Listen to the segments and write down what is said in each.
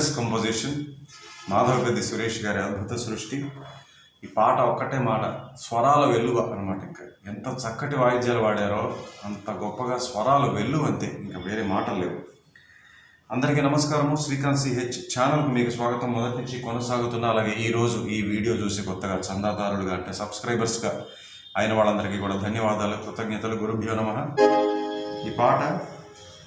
Tremendous composition Madhavapeddi Suresh గారి అద్భుత సృష్టి. ఈ పాట ఒక్కటే మాట స్వరాల వెల్లువ అనమాట ఇంకా. ఎంత చక్కటి వాయిద్యాలు వాడారో అంత గొప్పగా స్వరాల వెల్లువ అంతే ఇంకా వేరే మాటలు లేవు. అందరికీ నమస్కారము. శ్రీకాంత్ సిహెచ్ ఛానల్కి మీకు స్వాగతం. మొదటి నుంచి కొనసాగుతున్న అలాగే ఈ రోజు ఈ వీడియో చూసి కొత్తగా చందాదారుడుగా అంటే సబ్స్క్రైబర్స్గా అయిన వాళ్ళందరికీ కూడా ధన్యవాదాలు. కృతజ్ఞతలు. గురుభ్యో నమ. ఈ పాట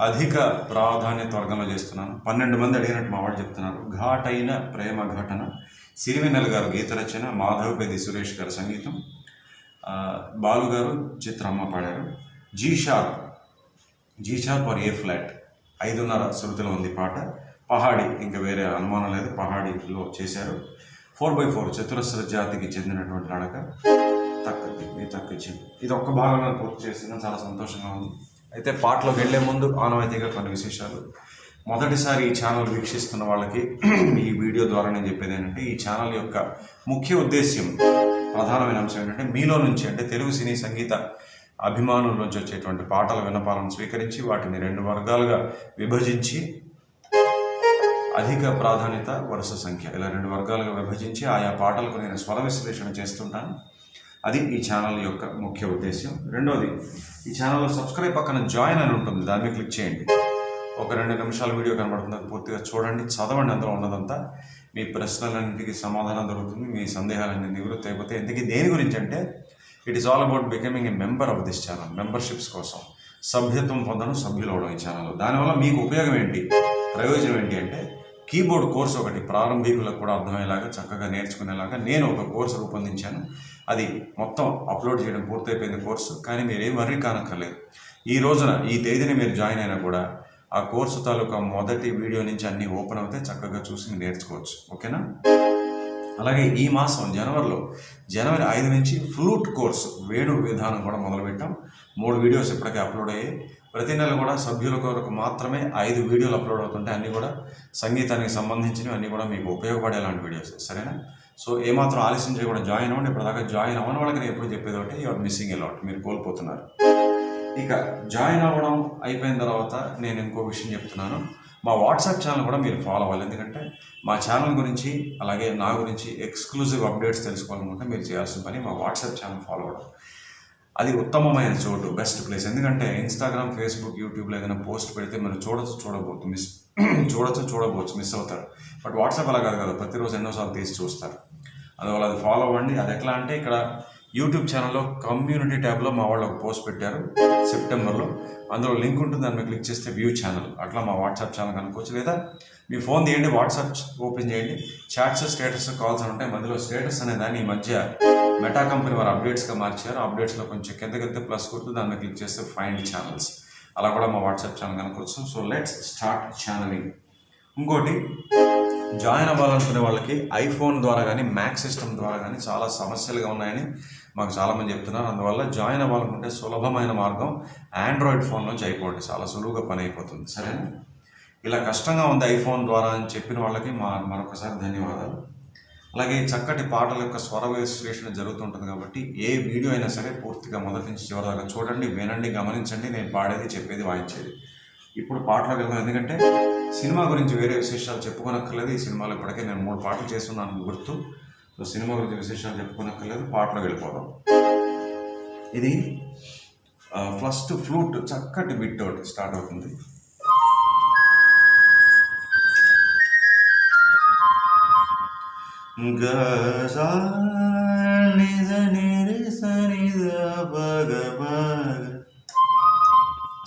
అధిక ప్రాధాన్యత వర్గంలో చేస్తున్నాను. పన్నెండు మంది అడిగినట్టు మా వాళ్ళు చెప్తున్నారు. ఘాటైన ప్రేమ ఘటన. సిరివెన్నెల గారు గీత రచన మాధవపేది సురేష్ గారు సంగీతం. బాలుగారు బాలు గారు చిత్రమ్మ పాడారు. G sharp. G sharp or A flat. ఐదున్నర శృతిలో ఉంది పాట. పహాడి ఇంకా వేరే అనుమానం లేదు. పహాడీలో చేశారు. ఫోర్ బై ఫోర్ చతురస్ర జాతికి చెందినటువంటి నడక. తక్కువ మీ తక్కిచ్చింది ఇది ఒక్క భాగంలో పూర్తి చేసిన చాలా సంతోషంగా ఉంది. అయితే పాటలోకి వెళ్ళే ముందు ఆనవాయితీగా కొన్ని విశేషాలు. మొదటిసారి ఈ ఛానల్ వీక్షిస్తున్న వాళ్ళకి ఈ వీడియో ద్వారా నేను చెప్పేది ఏంటంటే ఈ ఛానల్ యొక్క ముఖ్య ఉద్దేశ్యం ప్రధానమైన అంశం ఏంటంటే మీలో నుంచి అంటే తెలుగు సినీ సంగీత అభిమానుల నుంచి వచ్చేటువంటి పాటల వినపాలను స్వీకరించి వాటిని రెండు వర్గాలుగా విభజించి అధిక ప్రాధాన్యత వరుస సంఖ్య ఇలా రెండు వర్గాలుగా విభజించి ఆయా పాటలకు నేను స్వర విశ్లేషణ చేస్తుంటాను. అది ఈ ఛానల్ యొక్క ముఖ్య ఉద్దేశం రెండోది ఈ ఛానల్లో సబ్స్క్రైబ్ పక్కన జాయిన్ అని ఉంటుంది దాన్ని క్లిక్ చేయండి. ఒక రెండు నిమిషాల వీడియో కనబడుతుంది పూర్తిగా చూడండి చదవండి అందులో ఉన్నదంతా. మీ ప్రశ్నలన్నింటికి సమాధానం దొరుకుతుంది మీ సందేహాలన్నీ నివృత్తి అయిపోతే ఎందుకు దేని గురించి అంటే it is all about becoming a member of this channel memberships కోసం. సభ్యత్వం పొందడం సభ్యులు అవడం ఈ ఛానల్ దానివల్ల మీకు ఉపయోగం ఏంటి? ప్రయోజనం ఏంటి అంటే కీబోర్డ్ కోర్స్ ఒకటి ప్రారంభికులకు కూడా అర్థమయ్యేలాగా చక్కగా నేర్చుకునేలాగా నేను ఒక కోర్సు రూపొందించాను. అది మొత్తం అప్లోడ్ చేయడం పూర్తయిపోయింది కోర్సు కానీ మీరు ఏం వర్రీ కానక్కర్లేదు. ఈ రోజున ఈ తేదీని మీరు జాయిన్ అయినా కూడా ఆ కోర్సు తాలూకా మొదటి వీడియో నుంచి అన్నీ ఓపెన్ అవుతే చక్కగా చూసి నేర్చుకోవచ్చు. ఓకేనా? అలాగే ఈ మాసం జనవరిలో జనవరి ఐదు నుంచి ఫ్లూట్ కోర్సు వేణు విధానం కూడా మొదలుపెట్టాం. మూడు వీడియోస్ ఇప్పటికే అప్లోడ్ అయ్యాయి. ప్రతి నెల కూడా సభ్యుల కొరకు మాత్రమే ఐదు వీడియోలు అప్లోడ్ అవుతుంటాయి అన్నీ కూడా సంగీతానికి సంబంధించినవి అన్నీ కూడా మీకు ఉపయోగపడేలాంటి వీడియోస్. సరేనా? సో ఏమాత్రం ఆలస్యం చేయకుండా జాయిన్ అవ్వండి. ఇప్పటిదాకా జాయిన్ అవ్వని వాళ్ళకి నేను ఎప్పుడు చెప్పేది ఒకటి యూఆర్ మిస్సింగ్ అలాట్ మీరు కోల్పోతున్నారు. ఇక జాయిన్ అవ్వడం అయిపోయిన తర్వాత నేను ఇంకో విషయం చెప్తున్నాను. మా వాట్సాప్ ఛానల్ కూడా మీరు ఫాలో అవ్వాలి. ఎందుకంటే మా ఛానల్ గురించి అలాగే నా గురించి ఎక్స్క్లూజివ్ అప్డేట్స్ తెలుసుకోవాలనుకుంటే మీరు చేయాల్సిన పని మా వాట్సాప్ ఛానల్ ఫాలో అవ్వడం. అది ఉత్తమమైన చోటు బెస్ట్ ప్లేస్. ఎందుకంటే ఇన్స్టాగ్రామ్ ఫేస్బుక్ యూట్యూబ్లో ఏదైనా పోస్ట్ పెడితే మీరు చూడొచ్చు చూడబోతు మిస్ చూడొచ్చు చూడకపోవచ్చు మిస్ అవుతారు బట్ వాట్సాప్ అలా కాదు కదా ప్రతిరోజు ఎన్నోసార్లు తీసి చూస్తారు. అందువల్ల అది ఫాలో అవ్వండి. అది ఎట్లా అంటే ఇక్కడ యూట్యూబ్ ఛానల్లో కమ్యూనిటీ ట్యాబ్లో మా వాళ్ళు ఒక పోస్ట్ పెట్టారు సెప్టెంబర్లో అందులో లింక్ ఉంటుంది దాన్ని క్లిక్ చేస్తే వ్యూ ఛానల్ అట్లా మా వాట్సాప్ ఛానల్ కనుకోవచ్చు లేదా మీ ఫోన్ తీయండి వాట్సాప్ ఓపెన్ చేయండి. చాట్స్ స్టేటస్ కాల్స్ అని ఉంటాయి. మధ్యలో స్టేటస్ అనే దాన్ని ఈ మధ్య మెటా కంపెనీ వారు అప్డేట్స్గా మార్చారు. అప్డేట్స్లో కొంచెం కిందకి వెళ్తే ప్లస్ కొడుతూ దాన్ని క్లిక్ చేస్తే ఫైండ్ ఛానల్స్ అలా కూడా మా వాట్సాప్ ఛానల్ కనుక్కోవచ్చు సో లెట్స్ స్టార్ట్ ఛానలింగ్ ఇంకోటి జాయిన్ అవ్వాలనుకునే వాళ్ళకి ఐఫోన్ ద్వారా కానీ మ్యాక్ సిస్టమ్ ద్వారా కానీ చాలా సమస్యలుగా ఉన్నాయని మాకు చాలామంది చెప్తున్నారు. అందువల్ల జాయిన్ అవ్వాలనుకుంటే సులభమైన మార్గం ఆండ్రాయిడ్ ఫోన్ నుంచి అయిపోండి. చాలా సులువుగా పని అయిపోతుంది. సరేనా? ఇలా కష్టంగా ఉంది ఐఫోన్ ద్వారా అని చెప్పిన వాళ్ళకి మా మరొకసారి ధన్యవాదాలు. అలాగే చక్కటి పాటల యొక్క స్వర విశ్లేషణ జరుగుతుంటుంది కాబట్టి ఏ వీడియో అయినా సరే పూర్తిగా మొదటి నుంచి చివరి దాకా చూడండి వినండి గమనించండి. నేను పాడేది చెప్పేది వాయించేది. ఇప్పుడు పాటలకు వెళ్దాం. ఎందుకంటే సినిమా గురించి వేరే విశేషాలు చెప్పుకోనక్కర్లేదు. ఈ సినిమాలో ఇప్పటికే నేను మూడు పాటలు చేస్తున్నాను గుర్తు. సో సినిమా గురించి విశేషాలు చెప్పుకోనక్కర్లేదు. పాటలకు వెళ్ళిపోదాం. ఇది ఫస్ట్ ఫ్లూట్ చక్కటి బిట్ ఒకటి స్టార్ట్ అవుతుంది.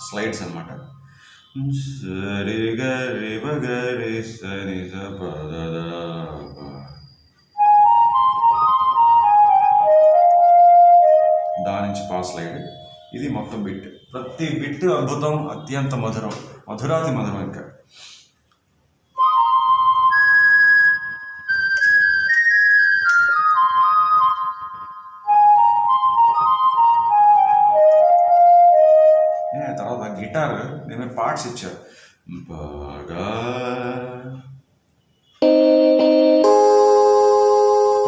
స్లైడ్స్ అనమాట సరి గరి బగరి సరి స పద ద దాని నుంచి పా స్లైడ్ ఇది మొత్తం బిట్ ప్రతి బిట్ అద్భుతం అత్యంత మధురం మధురాతి మధురం ఇంకా మార్క్స్ ఇచ్చారు. బాగా.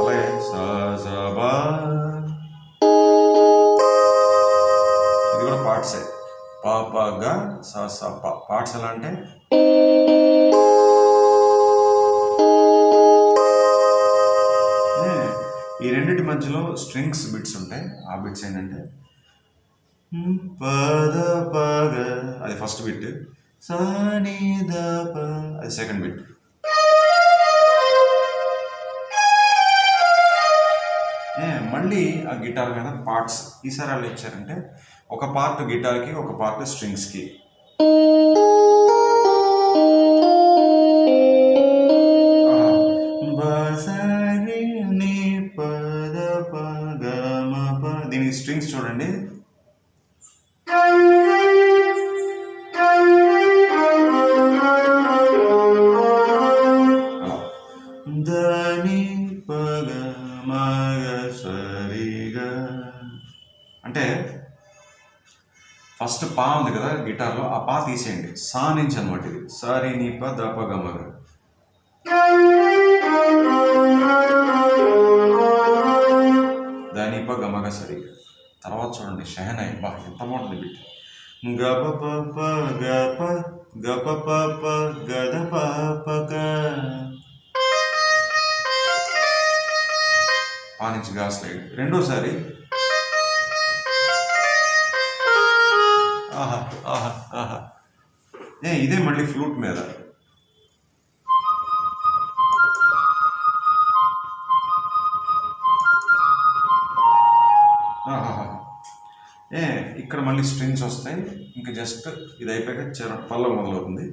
పాట్స్ ఇది కూడా పార్ట్సే పాపగా పార్ట్స్ ఎలా అంటే? ఈ రెండింటి మధ్యలో స్ట్రింగ్స్ బిట్స్ ఉంటాయి. ఆ బిట్స్ ఏంటంటే పద పగ అది ఫస్ట్ బిట్ సాని ద అది సెకండ్ బిట్ ఏ, మళ్ళీ ఆ గిటార్ మీద పార్ట్స్ ఈసారి వాళ్ళు ఇచ్చారంటే ఒక పార్ట్ గిటార్కి ఒక పార్ట్ స్ట్రింగ్స్కి దీనికి స్ట్రింగ్స్ చూడండి. ఫస్ట్ పా ఉంది కదా గిటార్లో ఆ పా తీసేయండి. సా నుంచి అనమాట ఇది. సారీ నీ ప ద ప దాని ప గమగ సరి. తర్వాత చూడండి షహనాయి బా ఎంత బాగుంటుంది బిట్. గప ప గప గ ప గప ప ప గద ప గ. పా నుంచి గా స్లైడ్. రెండోసారి ఇదే మళ్ళీ ఫ్లూట్ మీద. ఏ ఇక్కడ మళ్ళీ స్ట్రింగ్స్ వస్తాయి. ఇంకా జస్ట్ ఇది అయిపోయాక చర పల్లవి మొదలవుతుంది.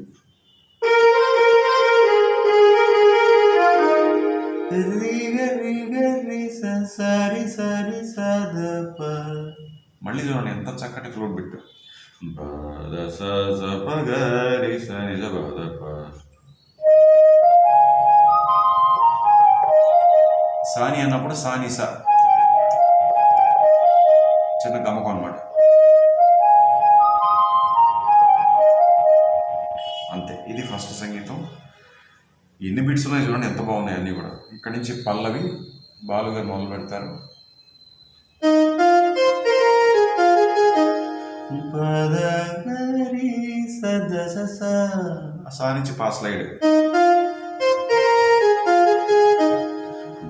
మళ్ళీ చూడండి ఎంత చక్కటి ఫ్లూట్ బిట్ పద స ప సాని అన్నప్పుడు సాని సా. చిన్న గమకం అనమాట అంతే ఇది ఫస్ట్ సంగీతం. ఎన్ని బిట్స్ ఉన్నాయి చూడండి ఎంత బాగున్నాయి అన్నీ కూడా. ఇక్కడి నుంచి పల్లవి బాలుగారు మొదలు పెడతారు. పదగరి సదస సా నుంచి పాస్ స్లైడ్.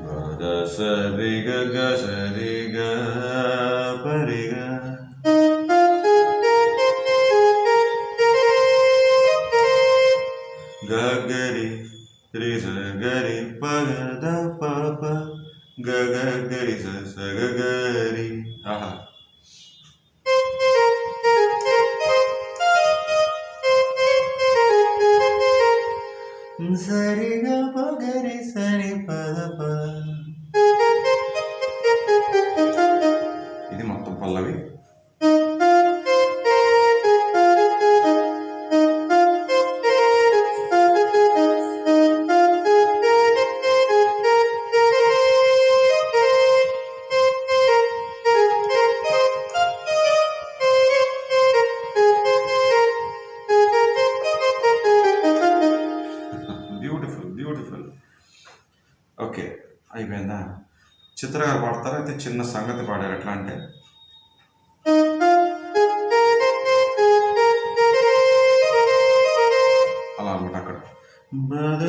పద సరి గ సరి పాడారు ఎట్లా అంటే అలా అనమాట అక్కడ. బద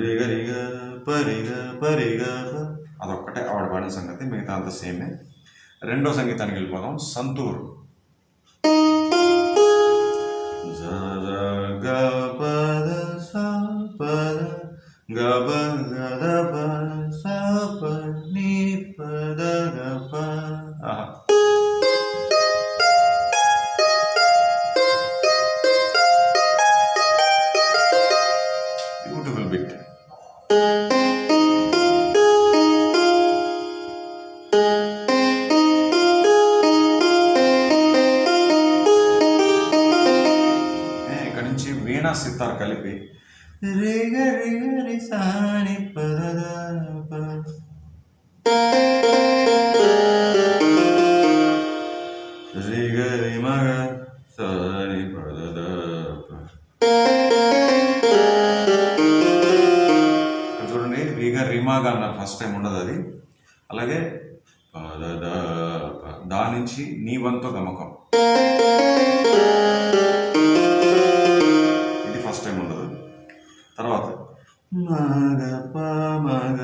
రిగ రిగ పరిగ అదొక్కటే ఆవిడ పాడిన సంగతి మిగతా అంత సేమే. రెండో సంగీతానికి వెళ్ళిపోదాం. Santoor. ba ba da ba అవకాశం ఉండదు అది. అలాగే దా నుంచి నీ వంతో గమకం. ఇది ఫస్ట్ టైం ఉండదు. తర్వాత మగ ప మగ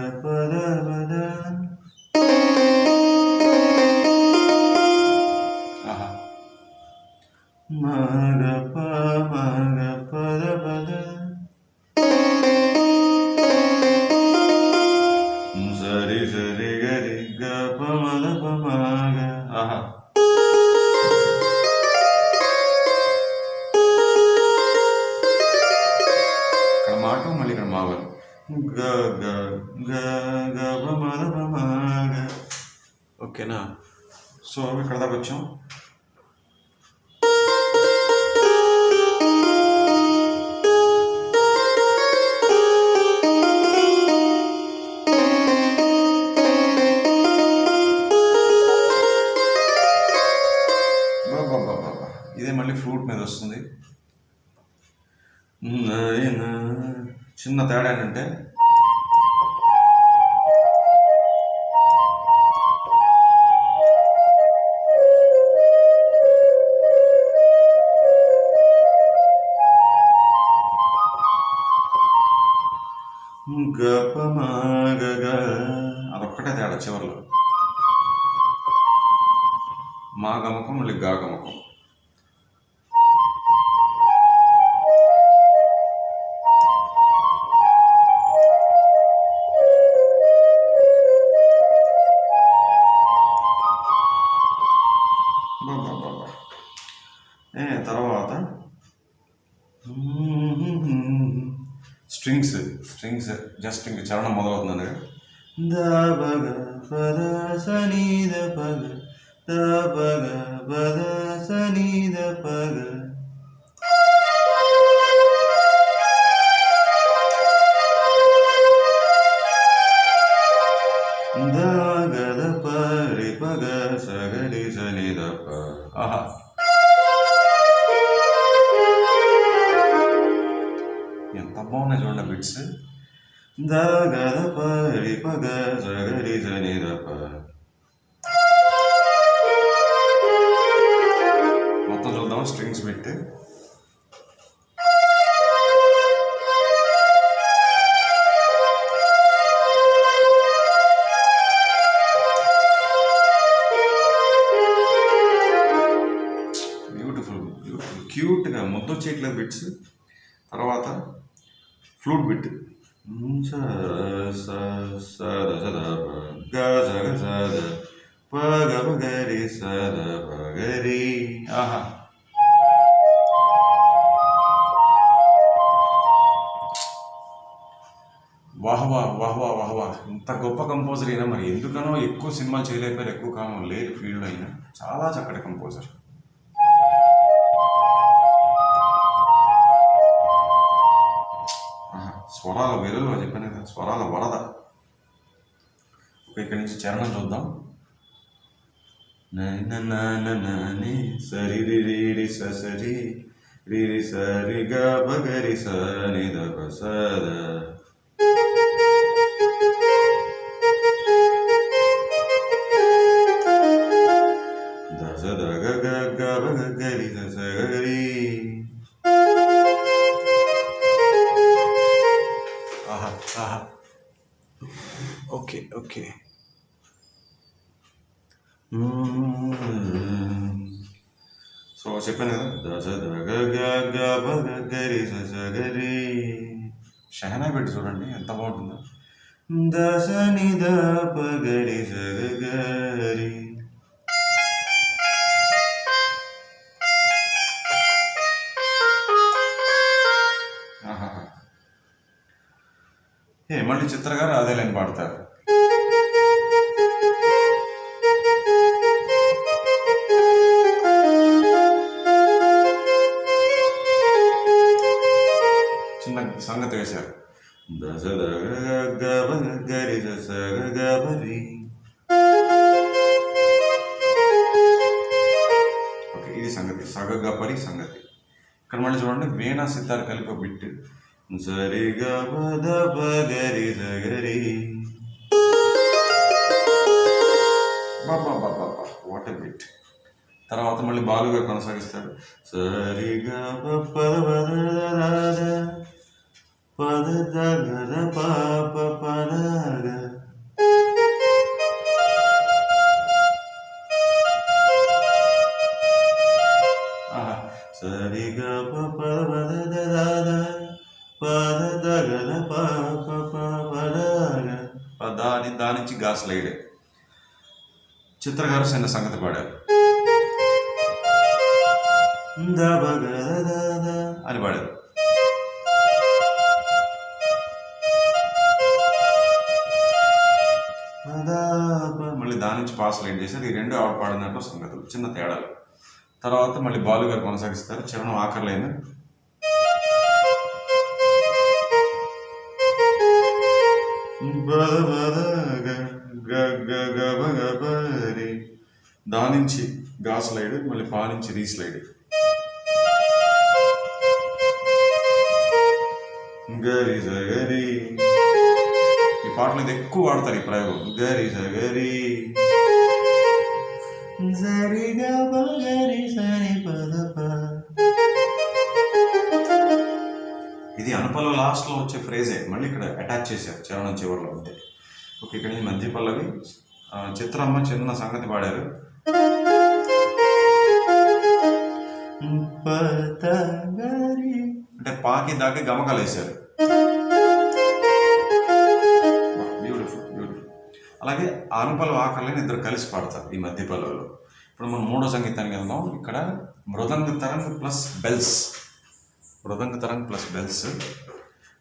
ఓకేనా? సో ఇక్కడ దాకా వచ్చాం. ఇదే మళ్ళీ ఫ్లూట్ మీద వస్తుంది. చిన్న తేడా ఏంటంటే మా గమకం మళ్ళీ గా గమకం ఏ తర్వాత? స్ట్రింగ్స్ స్ట్రింగ్స్ జస్ట్ ఇంక చరణం మొదలవుతుందండి దబగ పద ద పగ దబగ పద సనీద పగ దగద పరి పగ సగరి సనిద ప ఆహా ఎంత బాగున్నాయి చూడండి బిట్స్ దగద పరి పగ సగరి సనిద వాహ్వా వాహ్వా ఇంత గొప్ప కంపోజర్ అయినా మరి ఎందుకనో ఎక్కువ సినిమాలు చేయలేకపోయారు ఎక్కువ కాలం లేరు ఫీల్డ్ అయినా. చాలా చక్కటి కంపోజర్ స్వరాల వెలువ చెప్పాను కదా స్వరాల వరద. ఇక్కడి నుంచి చరణం చూద్దాం. నైన నాన సరి రి రి స సరి రి సరి గ బగరి స ని ద ఓకే ఓకే. సో చెప్పాను కదా. దశ దగ గ గ గ గ రి షహనా పెట్టి చూడండి ఎంత బాగుంటుందో. దశ ని ద ప ఏ మళ్ళీ చిత్ర గారు అదే లైన్ పాడతారు. చిన్న సంగతి వేశారు. దశ దగ గ బ గ గ రి స స గ గ బ రి ఓకే ఇది సంగతి. సగ గ పరి సంగతి. ఇక్కడ మళ్ళీ చూడండి వీణా సితార్ కలిపి ఒక బిట్. సరి గ ప ద ప గ బాబా వాట్ ఎ బిట్ తర్వాత మళ్ళీ బాలుగా కొనసాగిస్తారు. సరిగా పద పద పద ద ప పద అని దాని నుంచి గా స్లైడ్ చిత్ర గారు చిన్న సంగతి పాడారు. అని పాడారు. మళ్ళీ దాని నుంచి పాస్ లైన్ చేశారు. ఈ రెండు ఆవిడ పాడినట్టు సంగతులు చిన్న తేడాలు. తర్వాత మళ్ళీ బాలు గారు కొనసాగిస్తారు. చరణం ఆఖరి లైన్ బద గ దా నుంచి గా స్లైడ్ మళ్ళీ పా నుంచి రీ స్లైడ్ గరి జగరి ఈ పాటలు ఇది ఎక్కువ వాడతారు ఈ ప్రయోగం. గరి జగరి సరి గరి సరి పద ఇది అనుపల్ల లాస్ట్లో వచ్చే ఫ్రేజే. మళ్ళీ ఇక్కడ అటాచ్ చేశారు చరణం చివరిలో అంతే ఓకే ఇక్కడ నుంచి మధ్య పల్లవి చిత్రమ్మ చిన్న సంగతి పాడారు. అంటే పాకి దాకి గమకాలు వేశారు. బ్యూటిఫుల్ బ్యూటిఫుల్ అలాగే ఆనుపల్ల ఆకలిని ఇద్దరు కలిసి పాడతారు ఈ మధ్య పల్లవిలో. ఇప్పుడు మనం మూడో సంగీతానికి వెళ్దాం. ఇక్కడ మృదంగ తరంగ్ ప్లస్ బెల్స్. మృదంగ తరంగ్ ప్లస్ బెల్స్.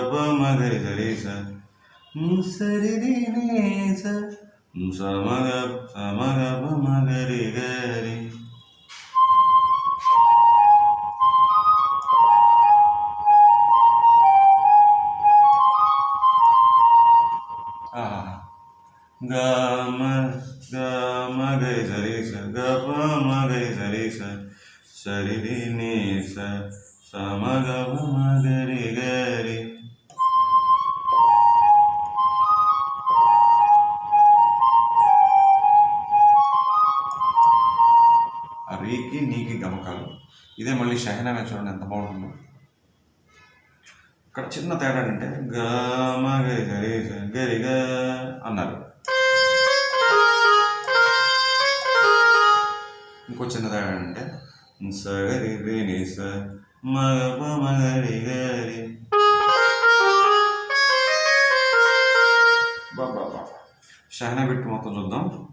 గబ మగరి సరీస సరి స సమగ సమగ మగరి గరి గమ గమ గై సరి స గప మ గై సరి స సరి రి ని స సమ గమ మ గరి గరి అన్నారు. ఇంకో చిన్న తేడా అంటే సగరి రేని స మగ మగరి గరి. బాబా షహనా బిట్టు మొత్తం చూద్దాం.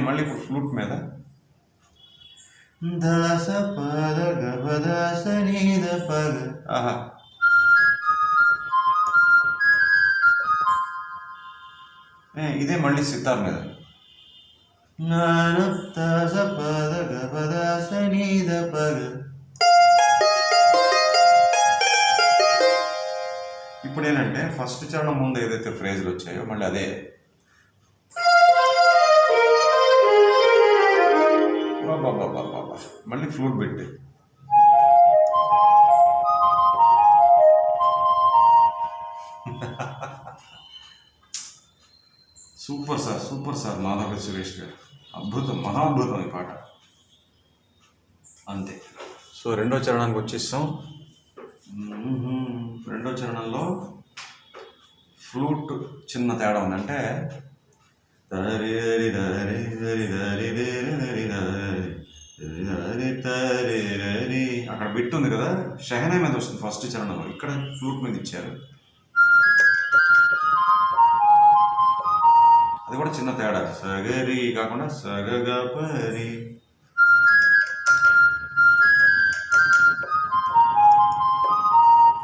ఏ మళ్ళీ ఇప్పుడు ఫ్లూట్ మీద. దాస పద గబ దాస నీద పద ఆహా ఇదే మళ్ళీ సితార్ మీద. నానత్త సపద గపద సనీద పగ ఇప్పుడు ఏంటంటే ఫస్ట్ చరణం ముందు ఏదైతే ఫ్రేజ్లు వచ్చాయో మళ్ళీ అదే మళ్ళీ ఫ్లూట్ పెట్టి super sir super sir Madhava Suresh garu అద్భుతం మహాద్భుతం ఈ పాట అంతే సో రెండో చరణానికి వచ్చేస్తాం రెండో చరణంలో ఫ్లూట్ చిన్న తేడా ఉందంటే దరి దరి దరి దరి దరి దరి దరి అక్కడ బిట్ ఉంది కదా షహనా మీద వస్తుంది ఫస్ట్ చరణంలో ఇక్కడ ఫ్లూట్ మీద ఇచ్చారు అది కూడా చిన్న తేడా సగరి కాకుండా సగగపరి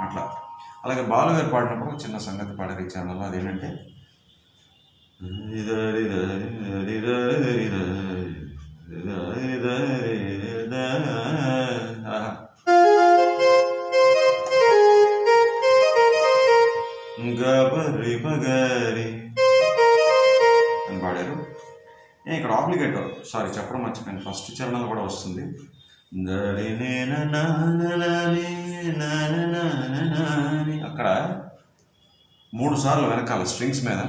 అట్లా అలాగే బాలుగారు పాడినప్పుడు ఒక చిన్న సంగతి పాడారు ఈ ఛానల్లో అదేంటంటే సారీ చెప్పడం మర్చిపోయాను ఫస్ట్ చరణంలో కూడా వస్తుంది అక్కడ మూడు సార్లు వెనకాల స్ట్రింగ్స్ మీద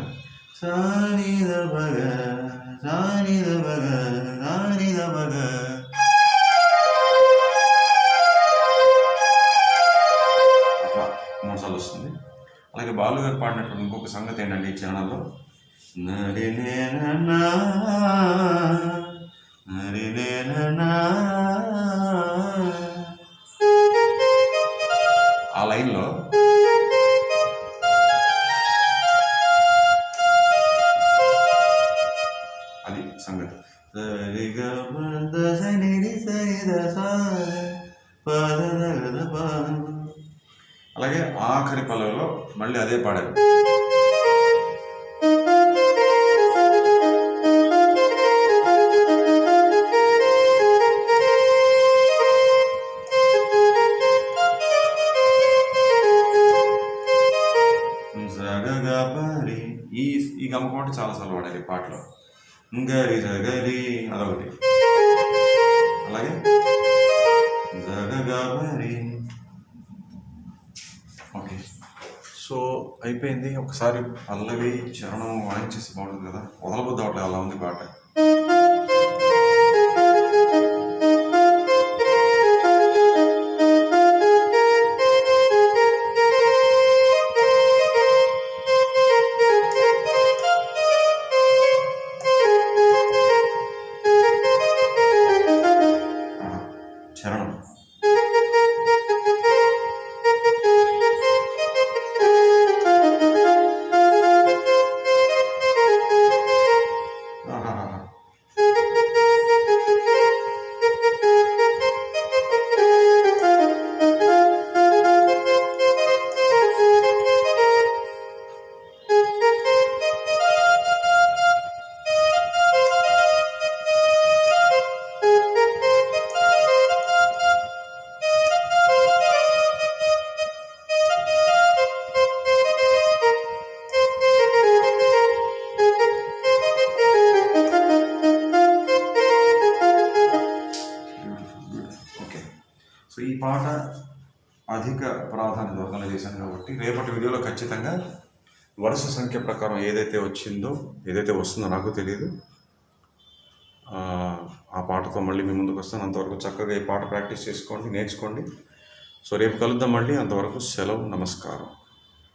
అట్లా మూడు సార్లు వస్తుంది అలాగే బాలు గారు పాడినటువంటి ఇంకొక సంగతి ఏంటంటే ఈ ఛానల్లో నరినేనా నరినేనా ఆ లైన్లో అది సంగతి. అలాగే ఆఖరి పల్లెలో మళ్ళీ అదే పాడారు. జగగపరి ఓకే. సో అయిపోయింది. ఒకసారి పల్లవి చరణం వాయించేసి బాగుంటుంది కదా. వదలబుద్ధి అవట్లేదు అలా ఉంది పాట. ఖచ్చితంగా వరుస సంఖ్య ప్రకారం ఏదైతే వచ్చిందో ఏదైతే వస్తుందో నాకు తెలియదు ఆ, పాటతో మళ్ళీ మీ ముందుకు వస్తాను. అంతవరకు చక్కగా ఈ పాట ప్రాక్టీస్ చేసుకోండి నేర్చుకోండి. సో రేపు కలుద్దాం మళ్ళీ. అంతవరకు సెలవు నమస్కారం.